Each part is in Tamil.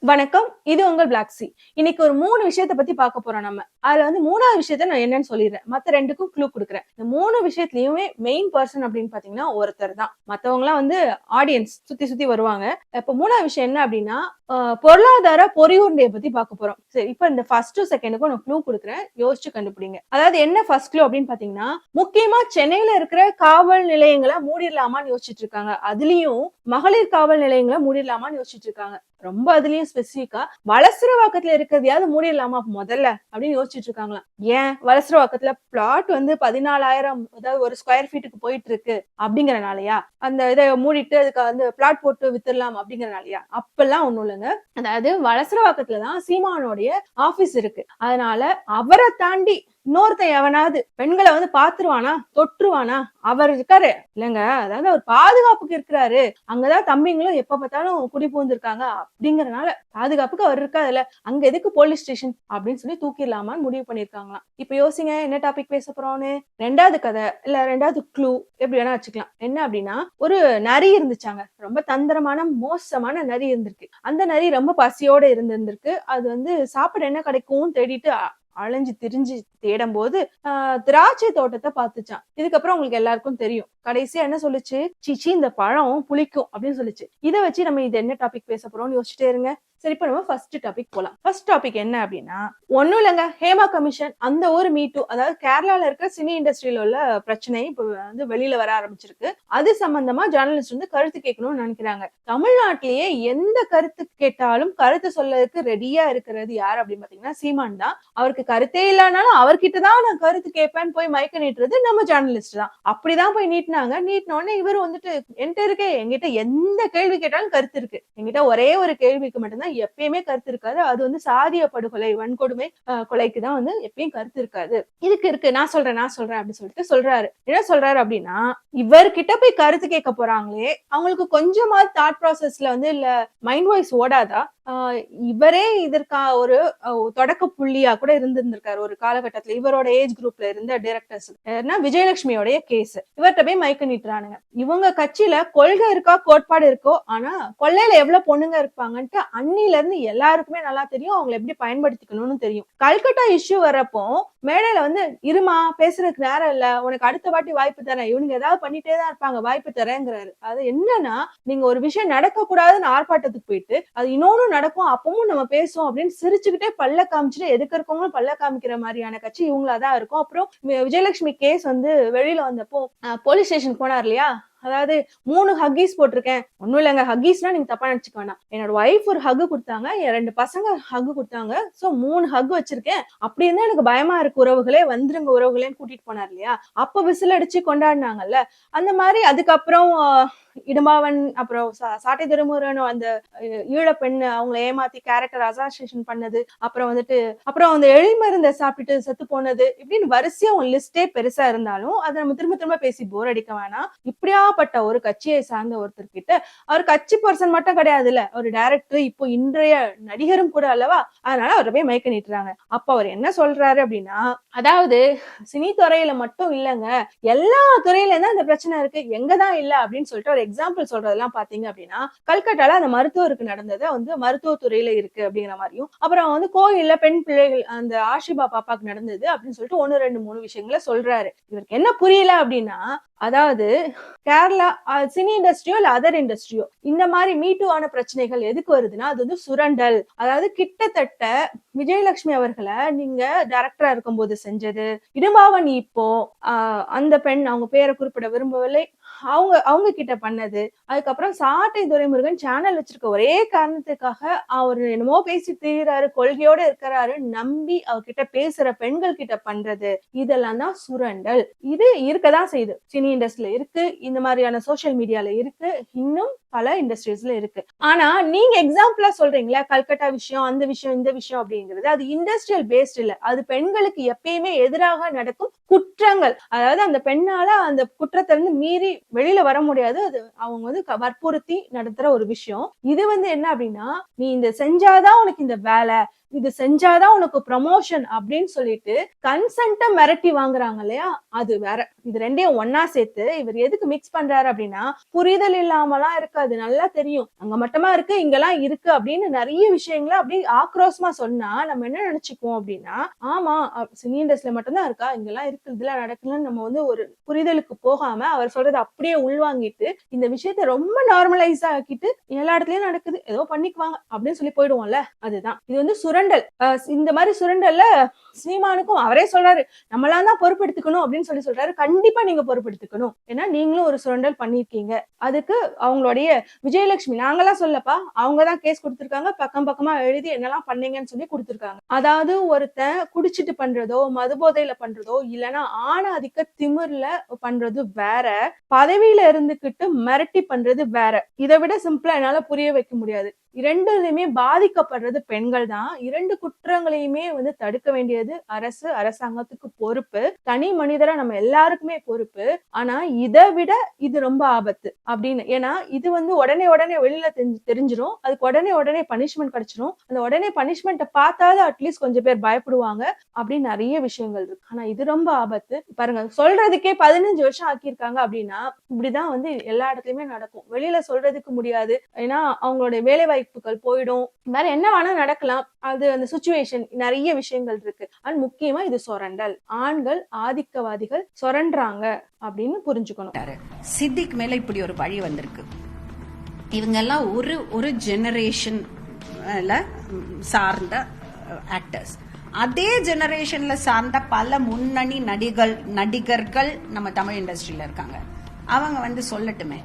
வணக்கம். இது உங்கள் பிளாக் சி இன்னைக்கு ஒரு மூணு விஷயத்த பத்தி பார்க்க போறோம் நம்ம. அதுல வந்து மூணாவது விஷயத்த நான் என்னன்னு சொல்லிடுறேன். மத்த ரெண்டுக்கும் க்ளூ கொடுக்குறேன். இந்த மூணு விஷயத்துலயுமே மெயின் பர்சன் அப்படின்னு பாத்தீங்கன்னா ஒருத்தர் தான். மத்தவங்க எல்லாம் வந்து ஆடியன்ஸ் சுத்தி சுத்தி வருவாங்க. இப்ப மூணாவது விஷயம் என்ன அப்படின்னா பொருளாதார பொறியுருண்டையை பத்தி பார்க்க போறோம். சரி இப்ப இந்த ஃபர்ஸ்ட் செகண்டுக்கும் நான் க்ளூ கொடுக்குறேன். யோசிச்சு கண்டுபிடிங்க. அதாவது என்ன ஃபர்ஸ்ட் க்ளூ அப்படின்னு பாத்தீங்கன்னா முக்கியமா சென்னையில இருக்கிற காவல் நிலையங்களை மூடிடலாமான்னு யோசிச்சுட்டு இருக்காங்க. அதுலயும் மகளிர் காவல் நிலையங்களை மூடிடலாமான்னு யோசிச்சுட்டு இருக்காங்க. ரொம்ப அதுலயும் ஸ்பெசிஃபிக்கா வளசரவாக்கத்துல இருக்கிறதையாவது மூடிடலாமா முதல்ல அப்படின்னு யோசிச்சுட்டு இருக்காங்களாம். ஏன்? வளசரவாக்கத்துல பிளாட் வந்து பதினாலாயிரம் அதாவது ஒரு ஸ்கொயர் ஃபீட்டுக்கு போயிட்டு இருக்கு அப்படிங்கறனாலயா? அந்த இதை மூடிட்டு அதுக்கு வந்து பிளாட் போட்டு வித்துடலாம் அப்படிங்கறனாலயா? அப்பெல்லாம் ஒண்ணும் இல்லைங்க அதாவது வளசரவாக்கத்துலதான் சீமானோடைய ஆபீஸ் இருக்கு. அதனால அவரை தாண்டி இன்னொருத்தன் எவனாவது பெண்களை வந்து பாத்துருவானா தொற்றுவானா? அவர் இருக்காரு. இல்லைங்க அதாவது அவர் பாதுகாப்புக்கு இருக்கிறாரு. அங்கதான் தம்பிங்களும் எப்ப பார்த்தாலும் குடி பூந்திருக்காங்க அப்படிங்கறனால பாதுகாப்புக்கு அவர் இருக்காதுல்ல அங்க எதுக்கு போலீஸ் ஸ்டேஷன் அப்படின்னு சொல்லி தூக்கிடலாமான்னு முடிவு பண்ணிருக்காங்களாம் இப்ப யோசிங்க என்ன டாபிக் பேச போறோம்னு? ரெண்டாவது கதை இல்ல ரெண்டாவது க்ளூ எப்படி வேணா வச்சுக்கலாம். என்ன அப்படின்னா ஒரு நரி இருந்துச்சாங்க. ரொம்ப தந்திரமான மோசமான நரி இருந்திருக்கு. அந்த நரி ரொம்ப பசியோட இருந்திருந்திருக்கு அது வந்து சாப்பிட என்ன கிடைக்கும் தேடிட்டு அழிஞ்சு திரிஞ்சு தேடும் போது திராட்சை தோட்டத்தை பார்த்துச்சான் இதுக்கப்புறம் உங்களுக்கு எல்லாருக்கும் தெரியும். கடைசியா என்ன சொல்லுச்சு? சிச்சி இந்த பழம் புளிக்கும் அப்படின்னு சொல்லுச்சு. இதை வச்சு நம்ம இது என்ன டாபிக் பேச போறோம்னு யோசிச்சுட்டே இருங்க. சரி இப்ப நம்ம ஃபர்ஸ்ட் டாபிக் போலாம். ஃபர்ஸ்ட் டாபிக் என்ன அப்படின்னா ஒன்றும் இல்லைங்க ஹேமா கமிஷன் அந்த ஒரு மீட்டு அதாவது கேரளால இருக்கிற சினி இண்டஸ்ட்ரியில உள்ள பிரச்சனை இப்ப வந்து வெளியில வர ஆரம்பிச்சிருக்கு. அது சம்பந்தமா ஜேர்னலிஸ்ட் வந்து கருத்து கேட்கணும்னு நினைக்கிறாங்க. தமிழ்நாட்டிலேயே எந்த கருத்து கேட்டாலும் கருத்து சொல்லதுக்கு ரெடியா இருக்கிறது யார் அப்படின்னு பாத்தீங்கன்னா சீமான் தான். அவருக்கு கருத்தே இல்லைனாலும் அவர்கிட்ட தான் நான் கருத்து கேட்பேன்னு போய் மயக்க நீட்டுறது நம்ம ஜேர்னலிஸ்ட் தான். அப்படிதான் போய் நீட்டினாங்க. நீட்டின உடனே இவர் வந்துட்டு என்கிட்ட இருக்கே என்கிட்ட எந்த கேள்வி கேட்டாலும் கருத்து இருக்கு. என்கிட்ட ஒரே ஒரு கேள்விக்கு மட்டும்தான் எப்பயுமே கருத்து இருக்காது. அது வந்து சாதிய படுகொலை வன்கொடுமை கொலைக்கு தான் வந்து எப்பயும் கருத்து இருக்காது. இதுக்கு இருக்கு. நான் சொல்றேன் நான் சொல்றேன் அப்படின்னு சொல்லிட்டு சொல்றாரு. என்ன சொல்றாரு அப்படின்னா இவர்கிட்ட போய் கருத்து கேட்க போறாங்களே அவங்களுக்கு கொஞ்சமாவது தாட் ப்ராசஸ்ல வந்து இல்ல மைண்ட் வாய்ஸ் ஓடாதா? இவரே இதற்கா ஒரு தொடக்க புள்ளியா கூட இருந்திருந்திருக்காரு ஒரு காலகட்டத்துல. இவரோட ஏஜ் குரூப்ல இருந்த டைரக்டர்ஸ் விஜயலட்சுமியோடைய கேஸ் இவர்கிட்ட போய் மயக்க நீட்டுறானுங்க. இவங்க கட்சியில கொள்கை இருக்கா கோட்பாடு இருக்கோ ஆனா கொள்ளையில எவ்வளவு பொண்ணுங்க இருப்பாங்கன்ட்டு அன்னில இருந்து எல்லாருக்குமே நல்லா தெரியும். அவங்களை எப்படி பயன்படுத்திக்கணும்னு தெரியும். கல்கட்டா இஷ்யூ வரப்போ மேடையில வந்து இருமா பேசுறதுக்கு நேரம் இல்ல. உனக்கு அடுத்த வாட்டி வாய்ப்பு தரேன். இவனுங்க ஏதாவது பண்ணிட்டே தான் இருப்பாங்க. வாய்ப்பு தரேங்கிறாரு. அது என்னன்னா நீங்க ஒரு விஷயம் நடக்க கூடாதுன்னு ஆர்ப்பாட்டத்துக்கு போயிட்டு அது இன்னொன்னு நடக்கும். அப்பவும் நம்ம பேசுவோம் அப்படின்னு சிரிச்சுக்கிட்டே பல்ல காமிச்சுட்டு எதுக்கு இருக்கவங்களும் பல்ல காமிக்கிற மாதிரியான கட்சி இவங்களாதான் இருக்கும். அப்புறம் விஜயலட்சுமி கேஸ் வந்து வெளியில வந்தப்போ போலீஸ் ஸ்டேஷன் போனார் இல்லையா? அதாவது மூணு ஹக்கீஸ் போட்டிருக்கேன். ஒண்ணும் இல்லைங்க ஹக்கீஸ்னா நீங்க தப்பா நினைச்சுக்க வேணாம். என்னோட ஒய்ஃப் ஒரு ஹக் கொடுத்தாங்க என் ரெண்டு பசங்க ஹக் கொடுத்தாங்க. சோ மூணு ஹக் வச்சிருக்கேன். அப்படி இருந்தா எனக்கு பயமா இருக்கு உறவுகளே வந்துருங்க உறவுகளேன்னு கூட்டிட்டு போனார் இல்லையா? அப்போ விசில் அடிச்சு கொண்டாடினாங்கல்ல. அந்த மாதிரி அதுக்கப்புறம் இடும்பாவன் அப்புறம் சா- சாட்டை திருமுருகன் அந்த ஈழ பெண் அவங்களை ஏமாத்தி கேரக்டர் அசாசியேஷன் பண்ணது அப்புறம் வந்துட்டு அப்புறம் அந்த எழிமருந்தை சாப்பிட்டுட்டு செத்து போனது இப்படின்னு வரிசையா உங்க லிஸ்டே பெருசா இருந்தாலும் அதை நம்ம திரும்ப திரும்ப பேசி போர் அடிக்க வேணாம். இப்படியாப்பட்ட ஒரு கட்சியை சார்ந்த ஒருத்தர் கிட்ட அவர் கட்சி பர்சன் மட்டும் கிடையாதுல்ல ஒரு டைரக்டர் இப்போ இன்றைய நடிகரும் கூட அல்லவா அதனால அவரை போய் மயக்க நீட்டுறாங்க அப்ப அவர் என்ன சொல்றாரு அப்படின்னா அதாவது சினி துறையில மட்டும் இல்லைங்க எல்லா துறையில தான் இந்த பிரச்சனை இருக்கு எங்கதான் இல்ல அப்படின்னு சொல்லிட்டு ஒரு எக்ஸாம்பிள் சொல்றதெல்லாம் பாத்தீங்க அப்படின்னா கல்கட்டால அந்த மருத்துவருக்கு நடந்தது வந்து மருத்துவத்துறையில இருக்கு அப்படிங்கிற மாதிரியும் அப்புறம் வந்து கோயில்ல பெண் பிள்ளைகள் அந்த ஆஷிபா பாப்பாக்கு நடந்தது அப்படின்னு சொல்லிட்டு ஒன்னு ரெண்டு மூணு விஷயங்களை சொல்றாரு. இவருக்கு என்ன புரியல அப்படின்னா அதாவது கேரளா சினி இண்டஸ்ட்ரியோ இல்ல அதர் இண்டஸ்ட்ரியோ இந்த மாதிரி மீட்டுவான ஆன பிரச்சனைகள் எதுக்கு வருதுன்னா அது வந்து சுரண்டல். அதாவது கிட்டத்தட்ட விஜயலட்சுமி அவர்களை நீங்க டைரக்டரா இருக்கும்போது செஞ்சது இடும்பாவன் இப்போ அந்த பெண் அவங்க பேரை குறிப்பிட விரும்பவில்லை. அவங்க அவங்க கிட்ட பண்ணது. அதுக்கப்புறம் சாட்டை துரைமுருகன் சேனல் வச்சிருக்க ஒரே காரணத்துக்காக அவர் என்னமோ பேசி திரியிறாரு கொள்கையோட இருக்கிறாரு நம்பி அவர்கிட்ட பேசுற பெண்கள் கிட்ட பண்றது. இதெல்லாம் தான் சுரண்டல். இது இருக்கதான் செய்யுது சினி இண்டஸ்ட்ரியில இருக்கு இந்த மாதிரியான சோஷியல் மீடியால இருக்கு இன்னும் பல இண்டஸ்ட்ரீஸ்ல இருக்கு. ஆனா நீங்க எக்ஸாம்பிளா சொல்றீங்களா கல்கட்டா விஷயம் அந்த விஷயம் இந்த விஷயம் அப்படிங்கிறது அது இண்டஸ்ட்ரியல் பேஸ்ட் இல்ல. அது பெண்களுக்கு எப்பயுமே எதிராக நடக்கும் குற்றங்கள். அதாவது அந்த பெண்ணால அந்த குற்றத்தை இருந்து மீறி வெளியில வர முடியாது. அது அவங்க வந்து க- வற்புறுத்தி நடத்துற ஒரு விஷயம். இது வந்து என்ன அப்படின்னா நீ இந்த செஞ்சாதான் உனக்கு இந்த வேலை இது செஞ்சாதான் உனக்கு ப்ரமோஷன் அப்படின்னு சொல்லிட்டு கன்சென்ட்ட மிரட்டி வாங்குறாங்க இல்லையா? அது வேற. இது ரெண்டையும் ஒன்னா சேர்த்து இவர் எதுக்கு மிக்ஸ் பண்றாரு அப்படின்னா புரிதல் இல்லாமலாம் இருக்காது. நல்லா தெரியும். அங்க மட்டுமா இருக்கு இங்கெல்லாம் இருக்கு அப்படின்னு நிறைய விஷயங்களை அப்படி ஆக்ரோஷமா சொன்னா நம்ம என்ன நினைச்சுக்குவோம் அப்படின்னா ஆமா அஹ் சினி இண்டஸ்ட்ரியில மட்டும்தான் இருக்கா? இங்கெல்லாம் இருக்கு இதெல்லாம் நடக்கலன்னு நம்ம வந்து ஒரு புரிதலுக்கு போகாம அவர் சொல்றதை அப்படியே உள்வாங்கிட்டு இந்த விஷயத்த ரொம்ப நார்மலைஸ் ஆக்கிட்டு எல்லா இடத்துலயும் நடக்குது. ஏதோ பண்ணிக்குவாங்க அப்படின்னு சொல்லி போயிடுவோம்ல. அதுதான். இது வந்து சுரண்டல். இந்த மாதிரி சுரண்டல்ல சினிமானுக்கும் அவரே சொல்றாரு நம்மளாம் தான் பொறுப்பெடுத்துக்கணும் அப்படின்னு சொல்லி சொல்றாரு. கண்டிப்பா நீங்க பொறுப்பெடுத்துக்கணும். ஏன்னா நீங்களும் ஒரு சுரண்டல் பண்ணிருக்கீங்க அதுக்கு அவங்களுடைய விஜயலட்சுமி நாங்கெல்லாம் சொல்லப்பா அவங்க தான் கேஸ் கொடுத்துருக்காங்க. பக்கம் பக்கமா எழுதி என்னெல்லாம் பண்ணீங்கன்னு சொல்லி கொடுத்துருக்காங்க. அதாவது ஒருத்தன் குடிச்சிட்டு பண்றதோ மது போதையில பண்றதோ இல்லைன்னா ஆணாதிக்க திமிர்ல பண்றது வேற பதவியில இருந்துகிட்டு மிரட்டி பண்றது வேற. இதை விட சிம்பிளா என்னால புரிய வைக்க முடியாது. இரண்டுலையுமே பாதிக்கப்படுறது பெண்கள் தான். இரண்டு குற்றங்களையுமே வந்து தடுக்க வேண்டியது அரசு அரசாங்கத்துக்கு பொறுப்பு. தனி மனிதரா நம்ம எல்லாருக்குமே பொறுப்பு. ஆனா இதை விட இது ரொம்ப ஆபத்து அப்படின்னு. ஏன்னா இது வந்து உடனே உடனே வெளியில தெரிஞ்சு தெரிஞ்சிடும் அதுக்கு உடனே உடனே பனிஷ்மெண்ட் கிடைச்சிரும். அந்த உடனே பனிஷ்மெண்ட்டை பார்த்தாலும் அட்லீஸ்ட் கொஞ்சம் பேர் பயப்படுவாங்க அப்படின்னு நிறைய விஷயங்கள் இருக்கு. ஆனா இது ரொம்ப ஆபத்து. பாருங்க சொல்றதுக்கே பதினஞ்சு வருஷம் ஆக்கியிருக்காங்க அப்படின்னா இப்படிதான் வந்து எல்லா இடத்துலயுமே நடக்கும். வெளியில சொல்றதுக்கு முடியாது. ஏன்னா அவங்களுடைய வேலை வாய்ப்புகள் போயிடும். வேற என்ன வேணா நடக்கலாம். அது அந்த சுச்சுவேஷன் நிறைய விஷயங்கள் இருக்கு. அண்ட் முக்கியமா இது சொரண்டல். ஆண்கள் ஆதிக்கவாதிகள் சொரண்டாங்க அப்படின்னு புரிஞ்சுக்கணும். சித்திக் மேல இப்படி ஒரு வழி வந்திருக்கு. இவங்கெல்லாம் ஒரு ஒரு ஜெனரேஷன்ல சார்ந்த ஆக்டர்ஸ் அதே ஜெனரேஷன்ல சார்ந்த பல முன்னணி நடிகர் நடிகர்கள் நம்ம தமிழ் இண்டஸ்ட்ரியில இருக்காங்க. அவங்க வந்து சொல்லட்டுமே.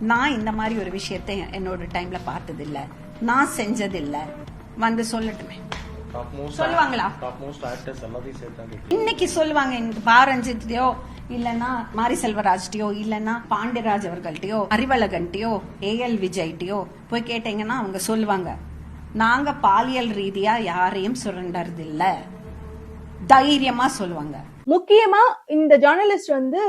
நான் இந்த மாதிரி ஒரு விஷயத்தை என்னோட டைம்ல பார்த்தது இல்ல நான் செஞ்சது இல்ல வந்து சொல்லட்டுமே. சொல்லுவாங்களா? இன்னைக்கு சொல்லுவாங்க இந்த பாரஞ்சித்லயோ இல்லனா மாரி செல்வராஜ்டயோ இல்லனா பாண்டியராஜ் அவர்கள்ட்டயோ அறிவழகன்ட்டயோ ஏஎல் விஜய்ட்டயோ போய் கேட்டீங்கன்னா அவங்க சொல்லுவாங்க நாங்க பாலியல் ரீதியா யாரையும் சுரண்டறது இல்ல தைரியமா சொல்லுவாங்க. முக்கியமா இந்த ஜேர்னலிஸ்ட் வந்து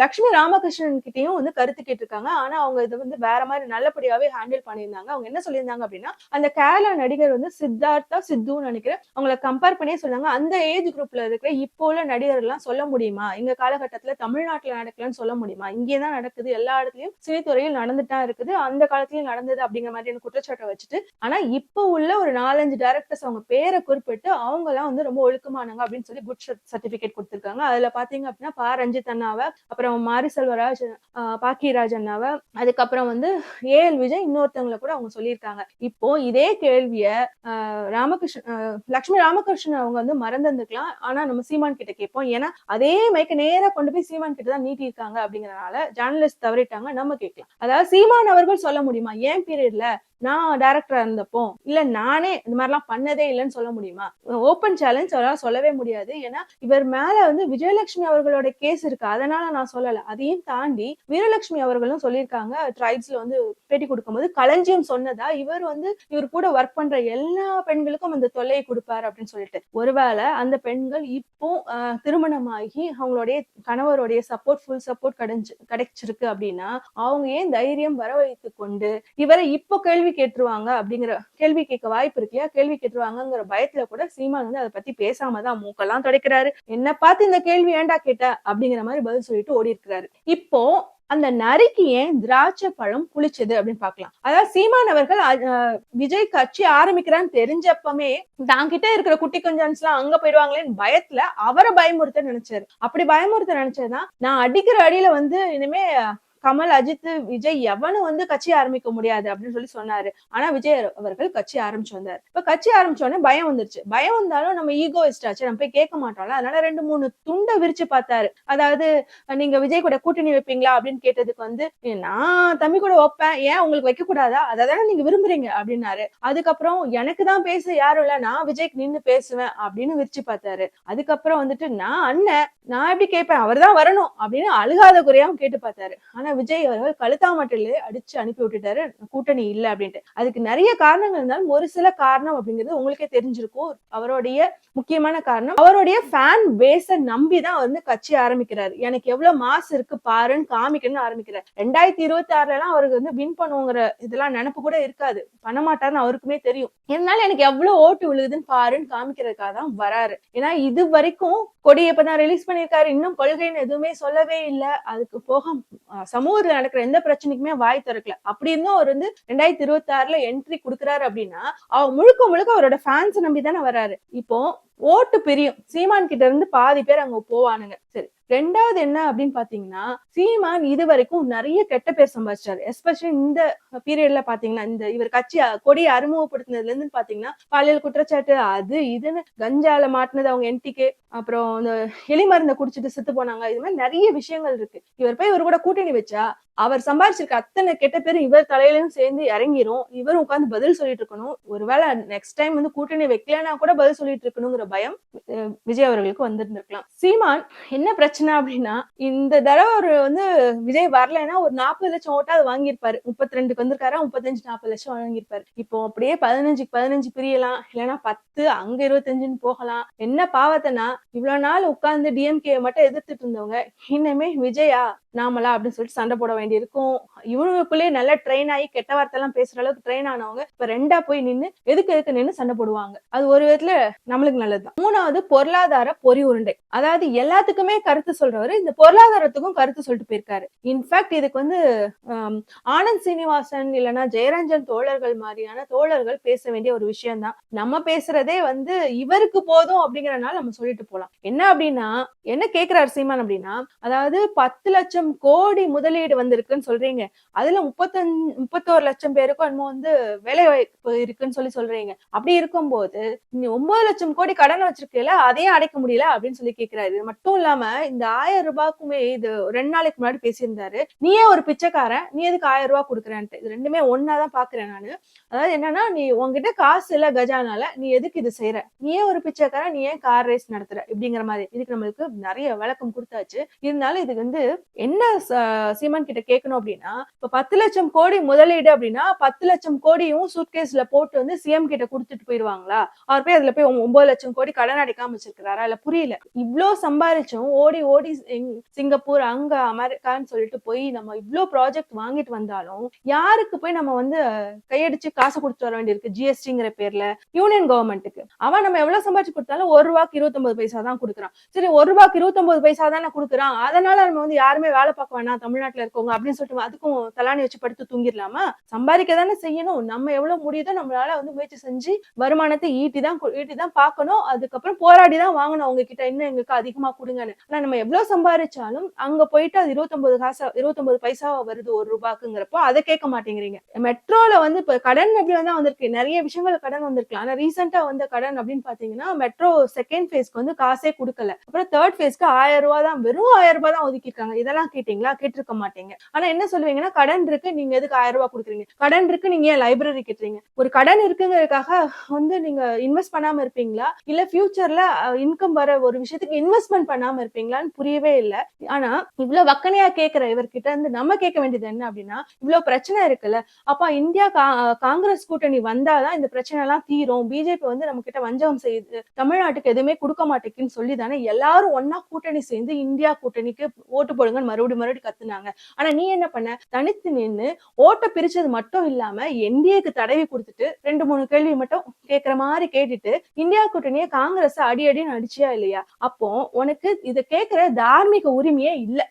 லக்ஷ்மி ராமகிருஷ்ணன் கிட்டயும் வந்து கருத்து கேட்டிருக்காங்க. ஆனா அவங்க இதை வந்து வேற மாதிரி நல்லபடியாவே ஹேண்டில் பண்ணியிருந்தாங்க. அவங்க என்ன சொல்லியிருந்தாங்க அப்படின்னா அந்த கேரளா நடிகர் வந்து சித்தார்த்தா சித்துன்னு நினைக்கிறேன். அவங்கள கம்பேர் பண்ணியே சொன்னாங்க அந்த ஏஜ் குரூப்ல இருக்கிற இப்போ உள்ள நடிகர் எல்லாம் சொல்ல முடியுமா? எங்க காலகட்டத்துல தமிழ்நாட்டுல நடக்கலன்னு சொல்ல முடியுமா? இங்கே தான் நடக்குது. எல்லா இடத்துலயும் சினித்துறையில் நடந்துட்டா இருக்குது. அந்த காலத்திலயும் நடந்தது அப்படிங்கிற மாதிரியான குற்றச்சாட்டை வச்சுட்டு ஆனா இப்போ உள்ள ஒரு நாலஞ்சு டேரக்டர்ஸ் அவங்க பேரை குறிப்பிட்டு அவங்க எல்லாம் வந்து ரொம்ப ஒழுக்கமானாங்க அப்படின்னு சொல்லி குட் சர்டிபிகேட் கொடுத்துருக்காங்க. அதுல பாத்தீங்க அப்படின்னா பா. ரஞ்சித் அண்ணாவை அப்புறம் மாரி செல்வராஜ் ஆஹ் பாக்கியராஜ் அண்ணாவை அதுக்கப்புறம் வந்து ஏஎல் விஜய் இன்னொருத்தவங்களை கூட அவங்க சொல்லியிருக்காங்க. இப்போ இதே கேள்விய ராமகிருஷ்ணன் லக்ஷ்மி ராமகிருஷ்ணன் அவங்க வந்து மறந்துருந்துக்கலாம். ஆனா நம்ம சீமான் கிட்ட கேட்போம். ஏன்னா அதே மைக்க நேரா கொண்டு போய் சீமான் கிட்ட தான் நீட்டியிருக்காங்க அப்படிங்கறதுனால ஜேர்னலிஸ்ட் தவறிட்டாங்க. நம்ம கேட்கலாம். அதாவது சீமான் அவர்கள் சொல்ல முடியுமா? ஏன் பீரியட்ல நான் டைரக்டரா இருந்தப்போ இல்ல நானே இந்த மாதிரிலாம் பண்ணதே இல்லைன்னு சொல்ல முடியுமா? ஓப்பன் சேலஞ்ச் அவரால் சொல்லவே முடியாது. ஏன்னா இவர் மேல வந்து விஜயலட்சுமி அவர்களோட கேஸ் இருக்கு. அதனால நான் சொல்லல. அதையும் தாண்டி வீரலட்சுமி அவர்களும் சொல்லியிருக்காங்க. ட்ரைப்ஸ்ல வந்து பேட்டி கொடுக்கும்போது களஞ்சியம் சொன்னதா இவர் வந்து இவர் கூட ஒர்க் பண்ற எல்லா பெண்களுக்கும் அந்த தொல்லையை கொடுப்பாரு அப்படின்னு சொல்லிட்டு. ஒருவேளை அந்த பெண்கள் இப்போ திருமணமாகி அவங்களுடைய கணவருடைய சப்போர்ட் ஃபுல் சப்போர்ட் கிடைச்சு கிடைச்சிருக்கு அப்படின்னா அவங்க ஏன் தைரியம் வர வைத்து கொண்டு இவரை இப்போ கேள்வி கேட்டுருவாங்க அப்படிங்கிற கேள்வி கேட்க வாய்ப்பு இருக்கு இல்லையா? கேள்வி கேட்டுருவாங்கங்கிற பயத்துல கூட சீமான் வந்து அதை பத்தி பேசாம தான் மூக்கெல்லாம் துடைக்கிறாரு. என்ன பார்த்து இந்த கேள்வி ஏன்டா கேட்ட? அப்படிங்கிற மாதிரி பதில் சொல்லிட்டு ஓடி இருக்கிறாரு. இப்போ அந்த நரிக்கு ஏன் திராட்சை பழம் புளிச்சது அப்படின்னு பாக்கலாம் அதாவது சீமான் அவர்கள் அஹ், விஜய் கட்சி ஆரம்பிக்கிறான்னு தெரிஞ்சப்பமே தாங்கிட்ட இருக்கிற குட்டி கொஞ்சான்ஸ் எல்லாம் அங்க போயிடுவாங்களேன்னு பயத்துல அவரை பயமுறுத்த நினைச்சாரு. அப்படி பயமுறுத்த நினைச்சதுதான் நான் அடிக்கிற அடியில வந்து இனிமே கமல் அஜித் விஜய் எவனும் வந்து கட்சி ஆரம்பிக்க முடியாது அப்படின்னு சொல்லி சொன்னாரு. ஆனா விஜய் அவர்கள் கட்சி ஆரம்பிச்சு வந்தார். இப்ப கட்சி ஆரம்பிச்ச உடனே பயம் வந்துருச்சு. பயம் வந்தாலும் நம்ம ஈகோயிஸ்ட் ஆச்சு. நம்ம போய் கேட்க மாட்டோம்ல. அதனால ரெண்டு மூணு துண்டை விரிச்சு பார்த்தாரு. அதாவது நீங்க விஜய் கூட கூட்டணி வைப்பீங்களா அப்படின்னு கேட்டதுக்கு வந்து நான் தம்பி கூட வைப்பேன். ஏன் உங்களுக்கு வைக்க கூடாதா? அதை தானே நீங்க விரும்புறீங்க? அப்படின்னாரு. அதுக்கப்புறம் எனக்கு தான் பேச யாரும் இல்ல. நான் விஜய்க்கு நின்னு பேசுவேன். அப்படின்னு விரிச்சு பார்த்தாரு. அதுக்கப்புறம் வந்துட்டு நான் அண்ணன். நான் எப்படி கேட்பேன்? அவர் தான் வரணும். அப்படின்னு அழுகாத குறையாவும் கேட்டு பார்த்தாரு. ஆனா விஜய் அவர்கள் கழுத்தாமட்டிலே அடிச்சு அனுப்பி விட்டுட்டாரு. கூட்டணி இல்ல அப்படின்ட்டு. அதுக்கு நிறைய காரணங்கள் இருந்தாலும் ஒரு சில காரணம் அப்படிங்கிறது உங்களுக்கே தெரிஞ்சிருக்கும். அவருடைய முக்கியமான காரணம் அவருடைய ஃபேன் பேஸ நம்பி தான் வந்து கட்சி ஆரம்பிக்கிறாரு. எனக்கு எவ்வளவு மாஸ் இருக்கு பாருன்னு காமிக்கணும்னு ஆரம்பிக்கிறார். ரெண்டாயிரத்தி இருபத்தி ஆறுல எல்லாம் அவருக்கு வந்து வின் பண்ணுவோங்கிற இதெல்லாம் நினப்பு கூட இருக்காது. பண்ண மாட்டாருன்னு அவருக்குமே தெரியும். இருந்தாலும் எனக்கு எவ்வளவு ஓட்டு விழுகுதுன்னு பாருன்னு காமிக்கிறதுக்காக தான் வராரு. ஏன்னா இது வரைக்கும் கொடி இப்பதான் ரிலீஸ் பண்ணிருக்காரு இன்னும் கொள்கைன்னு எதுவுமே சொல்லவே இல்லை. அதுக்கு போக சமூகத்துல நடக்கிற எந்த பிரச்சனைக்குமே வாய் திறக்கல. அப்படி இருந்தும் அவர் வந்து ரெண்டாயிரத்தி இருபத்தி ஆறுல என்ட்ரி கொடுக்குறாரு அப்படின்னா அவர் முழுக்க முழுக்க அவரோட ஃபேன்ஸ் நம்பி தானே வராரு. இப்போ ஓட்டு பிரியும். சீமான் கிட்ட இருந்து பாதி பேர் அங்க போவானுங்க. சரி ரெண்டாவது என்ன அப்படின்னு பாத்தீங்கன்னா சீமான் இது வரைக்கும் நிறைய கெட்ட பேர் சம்பாதிச்சாரு. எஸ்பெஷலி இந்த பீரியட்ல பாத்தீங்கன்னா இந்த இவர் கட்சி கொடியை அறிமுகப்படுத்தினதுல இருந்து பாத்தீங்கன்னா பாலியல் குற்றச்சாட்டு அது இதுன்னு கஞ்சால மாட்டினது அவங்க என்டிக்கு அப்புறம் இந்த எலி மருந்தை குடிச்சிட்டு செத்து போனாங்க. இது மாதிரி நிறைய விஷயங்கள் இருக்கு. இவர் போய் இவர் கூட கூட்டணி வச்சா அவர் சம்பாதிச்சிருக்க அத்தனை கெட்ட பேரும் இவர் தலையிலும் சேர்ந்து இறங்கிரும். இவர் உட்காந்து பதில் சொல்லிட்டு இருக்கணும் ஒருவேளை நெக்ஸ்ட் டைம் வந்து கூட்டணி வைக்கலன்னா கூட பதில் சொல்லிட்டு இருக்கணுங்கிற பயம் விஜய் அவர்களுக்கு வந்திருந்திருக்கலாம். சீமான் என்ன பிரச்சனை அப்படின்னா இந்த தடவை ஒரு வந்து விஜய் வரலைன்னா ஒரு நாற்பது லட்சம் ஓட்டாவது வாங்கியிருப்பாரு. முப்பத்தி ரெண்டுக்கு வந்திருக்காரா முப்பத்தஞ்சு நாற்பது லட்சம் வாங்கியிருப்பாரு. இப்போ அப்படியே பதினஞ்சுக்கு பதினஞ்சு பிரியலாம். இல்லைன்னா பத்து அங்க இருபத்தஞ்சுன்னு போகலாம். என்ன பாவத்தைனா இவ்வளவு நாள் உட்கார்ந்து டிஎம்கே மட்டும் எதிர்த்துட்டு இருந்தவங்க இன்னுமே விஜயா நாமலா அப்படின்னு சொல்லிட்டு சண்டை போட வேண்டியிருக்கும். இவனுக்குள்ளேயே நல்லா ட்ரெயின் ஆகி கெட்ட வார்த்தை எல்லாம் பேசுற அளவுக்கு ட்ரெயின் ஆனவங்க இப்ப ரெண்டா போய் நின்னு எதுக்கு எதுக்கு நின்னு சண்டை போடுவாங்க. அது ஒரு விதத்துல நம்மளுக்கு நல்லதுதான் மூணாவது பொருளாதார பொறி உருண்டை. அதாவது எல்லாத்துக்குமே கருத்து சொல்றவரு இந்த பொருளாதாரத்துக்கும் கருத்து சொல்லிட்டு போயிருக்காரு. இன்ஃபேக்ட் இதுக்கு வந்து ஆனந்த் சீனிவாசன் இல்லைன்னா ஜெயரஞ்சன் தோழர்கள் மாதிரியான தோழர்கள் பேச வேண்டிய ஒரு விஷயம் தான். நம்ம பேசுறதே வந்து இவருக்கு போதும் அப்படிங்கறனால நம்ம சொல்லிட்டு போலாம். என்ன அப்படின்னா என்ன கேக்குறாரு சீமான் அப்படின்னா அதாவது பத்து லட்சம் கோடி முதலீடு வந்து வந்திருக்குன்னு சொல்றீங்க. அதுல முப்பத்தஞ்சு முப்பத்தோரு லட்சம் பேருக்கும் என்னமோ வந்து வேலை வாய்ப்பு இருக்குன்னு சொல்லி சொல்றீங்க. அப்படி இருக்கும்போது நீ ஒன்பது லட்சம் கோடி கடன் வச்சிருக்கல அதையும் அடைக்க முடியல அப்படின்னு சொல்லி கேக்குறாரு. இது மட்டும் இல்லாம இந்த ஆயிரம் ரூபாய்க்குமே இது ரெண்டு நாளைக்கு முன்னாடி பேசியிருந்தாரு. நீயே ஒரு பிச்சைக்காரன் நீ எதுக்கு ஆயிரம் ரூபாய் கொடுக்குறேன்ட்டு. இது ரெண்டுமே ஒன்னாதான் பாக்குறேன் நானு. அதாவது என்னன்னா நீ உன்கிட்ட காசு இல்ல கஜானால நீ எதுக்கு இது செய்யற நீயே ஒரு பிச்சைக்காரன் நீ ஏன் கார் ரேஸ் நடத்துற? இப்படிங்கிற மாதிரி. இதுக்கு நம்மளுக்கு நிறைய விளக்கம் கொடுத்தாச்சு. இருந்தாலும் இதுக்கு வந்து என்ன சீமான் கிட்ட கேட்கணும் அப்படின்னா இப்ப பத்து லட்சம் கோடி முதலீடு அப்படின்னா பத்து லட்சம் கோடியும் சூட்கேஸ்ல போட்டு வந்து சிஎம் கிட்ட கொடுத்துட்டு போயிருவாங்களா அவர் போய் அதுல போய் ஒன்பது லட்சம் கோடி கடன் அடைக்காம வச்சிருக்கிறாரா? இல்ல புரியல. இவ்வளவு சம்பாரிச்சும் ஓடி ஓடி சிங்கப்பூர் அங்க அமெரிக்கான்னு சொல்லிட்டு போய் நம்ம இவ்வளவு ப்ராஜெக்ட் வாங்கிட்டு வந்தாலும் யாருக்கு போய் நம்ம வந்து கையடிச்சு காசு கொடுத்துட்டு வர வேண்டியிருக்கு? ஜிஎஸ்டிங்கிற பேர்ல யூனியன் கவர்மெண்ட்டுக்கு அவன் நம்ம எவ்வளவு சம்பாரிச்சு கொடுத்தாலும் ஒரு ரூபாய்க்கு இருபத்தொன்பது பைசா தான் கொடுக்குறான். சரி ஒரு ரூபாய்க்கு இருபத்தொன்பது பைசா தானே கொடுக்குறான். அதனால நம்ம வந்து யாருமே வேலை பார்க்க வேணாம். தமிழ்நாட்டுல இருக்கவங்க அப்படின்னு சொல்லிட்டு அதுக்கும் தலானி வச்சு படுத்து தூங்கிடலாமா? சம்பாதிக்க தானே செய்யணும். நம்ம எவ்வளவு முடியுதோ நம்மளால வந்து முயற்சி செஞ்சு வருமானத்தை ஈட்டி தான் ஈட்டி தான் பார்க்கணும். அதுக்கப்புறம் போராடி தான் வாங்கணும். அவங்க கிட்ட இன்னும் எங்களுக்கு அதிகமா கொடுங்கன்னு. ஆனா நம்ம எவ்வளவு சம்பாதிச்சாலும் அங்க போயிட்டு அது இருபத்தொன்பது காசா இருபத்தொன்பது பைசாவா வருது ஒரு ரூபாக்குங்கிறப்போ அதை கேட்க மாட்டேங்கிறீங்க. மெட்ரோல வந்து இப்ப கடன் எப்படி வந்தா வந்திருக்கு. நிறைய விஷயங்கள் கடன் வந்திருக்கலாம். ஆனா ரீசெண்டா வந்த கடன் அப்படின்னு பாத்தீங்கன்னா மெட்ரோ செகண்ட் ஃபேஸ்க்கு வந்து காசே கொடுக்கல. அப்புறம் தேர்ட் ஃபேஸ்க்கு ஆயிரம் ரூபாய் தான் வெறும் ஆயிரம் ரூபாய் தான் ஒதுக்கிருக்காங்க இதெல்லாம் கேட்டீங்களா? கேட்டிருக்க மாட்டீங்க. ஆனா என்ன சொல்லுவீங்கன்னா கடன் இருக்கு நீங்க எதுக்கு ஆயிரம் ரூபாய் கொடுக்குறீங்க? கடன் இருக்கு நீங்க ஏன் லைப்ரரி கட்டுறீங்க? ஒரு கடன் இருக்குங்கிறதுக்காக வந்து நீங்க இன்வெஸ்ட் பண்ணாம இருப்பீங்களா? இல்ல ஃபியூச்சர்ல இன்கம் வர ஒரு விஷயத்துக்கு இன்வெஸ்ட்மெண்ட் பண்ணாம இருப்பீங்களான்னு புரியவே இல்ல. ஆனா இவ்வளவு வக்கனையா கேக்குற இவர்கிட்ட இருந்து நம்ம கேட்க வேண்டியது என்ன அப்படின்னா இவ்வளவு பிரச்சனை இருக்குல்ல அப்ப இந்தியா கா- காங்கிரஸ் கூட்டணி வந்தாதான் இந்த பிரச்சனை எல்லாம் தீரும். பிஜேபி வந்து நம்ம கிட்ட வஞ்சகம் செய்யுது தமிழ்நாட்டுக்கு எதுவுமே கொடுக்க மாட்டேங்குன்னு சொல்லி தானே எல்லாரும் ஒன்னா கூட்டணி சேர்ந்து இந்தியா கூட்டணிக்கு ஓட்டு போடுங்கன்னு மறுபடியும் மறுபடியும் கத்துனாங்க. ஆனா நீ என்ன பண்ண? தனித்து நின்னு ஓட்டை பிரிச்சது மட்டும் இல்லாம என்டிஏக்கு தடவி கொடுத்துட்டு ரெண்டு மூணு கேள்வி மட்டும் கேக்குற மாதிரி கேட்டுட்டு இந்தியா கூட்டணியை காங்கிரஸ் அடி அடின்னு அடிச்சியா இல்லையா? அப்போ உனக்கு இதை கேக்குற தார்மீக உரிமையே இல்ல.